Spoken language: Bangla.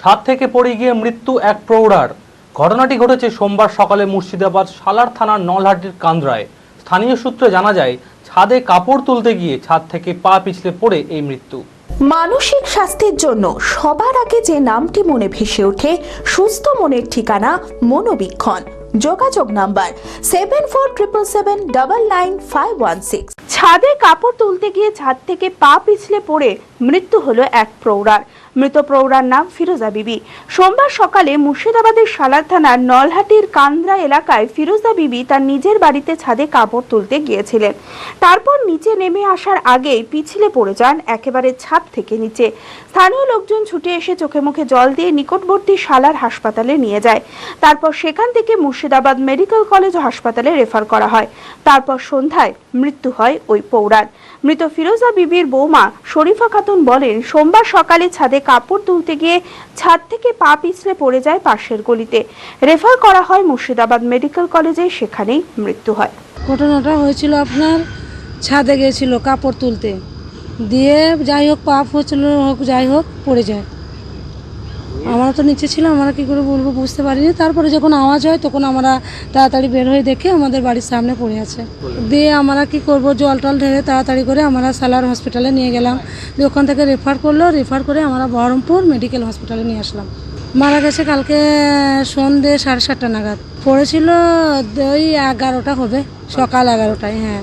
ছাদ থেকে পড়ে গিয়ে মৃত্যু এক প্রৌঢ়ার। ঘটনাটি ঘটেছে সোমবার সকালে মুর্শিদাবাদ সালার থানার নলহাটির কান্দ্রায়। স্থানীয় সূত্রে জানা যায় ছাদে কাপড় তুলতে গিয়ে ছাদ থেকে পা পিছলে পড়ে এই মৃত্যু। মানসিক স্বাস্থ্যের জন্য সবার আগে যে নামটি মনে ভেসে ওঠে সুস্থ মনের ঠিকানা মনোবীক্ষণ। যোগাযোগ number seven four triple seven double nine five one six. ছাদে কাপড় তুলতে গিয়ে ছাদ থেকে পা পিছলে পড়ে মৃত্যু হলো এক প্রৌঢ়ার। মৃত প্রৌঢ়ার নাম ফিরোজা বিবি। সোমবার সকালে মুর্শিদাবাদের সালার থানার নলহাটির কান্দ্রা এলাকায় ফিরোজা বিবি তার নিজের বাড়িতে ছাদে কাপড় তুলতে গিয়েছিলেন। তারপর নিচে নেমে আসার আগেই পিছলে পড়ে যান একেবারে ছাদ থেকে নিচে। স্থানীয় লোকজন ছুটে এসে চোখে মুখে জল দিয়ে নিকটবর্তী সালার হাসপাতালে নিয়ে যায়। তারপর সেখান থেকে মুর্শিদাবাদ মেডিকেল কলেজ হাসপাতালে রেফার করা হয়। তারপর সন্ধ্যায় মৃত্যু হয় ওই পৌরার মৃত ফিরোজা বিবির বৌমা শরীফা খাতুন বলেন, সোমবার সকালে ছাদে কাপড় তুলতে গিয়ে ছাদ থেকে পা পিছলে পড়ে যায় পাশের গলিতে। রেফার করা হয় মুর্শিদাবাদ মেডিকেল কলেজে, সেখানেই মৃত্যু হয়। ঘটনাটা হয়েছিল আপনার, ছাদে গিয়েছিল কাপড় তুলতে। দিয়ে যাই হোক পাপ হচ্ছিল হোক, যাই হোক, পড়ে যায়। আমরা তো নিচে ছিল আমরা কি করে বলব বুঝতে পারিনি। তারপরে যখন আওয়াজ হয়, তখন আমরা তাড়াতাড়ি বের হয়ে দেখে আমাদের বাড়ির সামনে পড়ে আছে। দিয়ে আমরা কি করব, জল টল ঢেলে তাড়াতাড়ি করে আমরা সালার হসপিটালে নিয়ে গেলাম। দিয়ে ওখান থেকে রেফার করল রেফার করে আমরা বহরমপুর মেডিকেল হসপিটালে নিয়ে আসলাম। মারা গেছে কালকে সন্ধে সাড়ে সাতটা নাগাদ। পড়েছিল ওই এগারোটা হবে, সকাল এগারোটায় হ্যাঁ।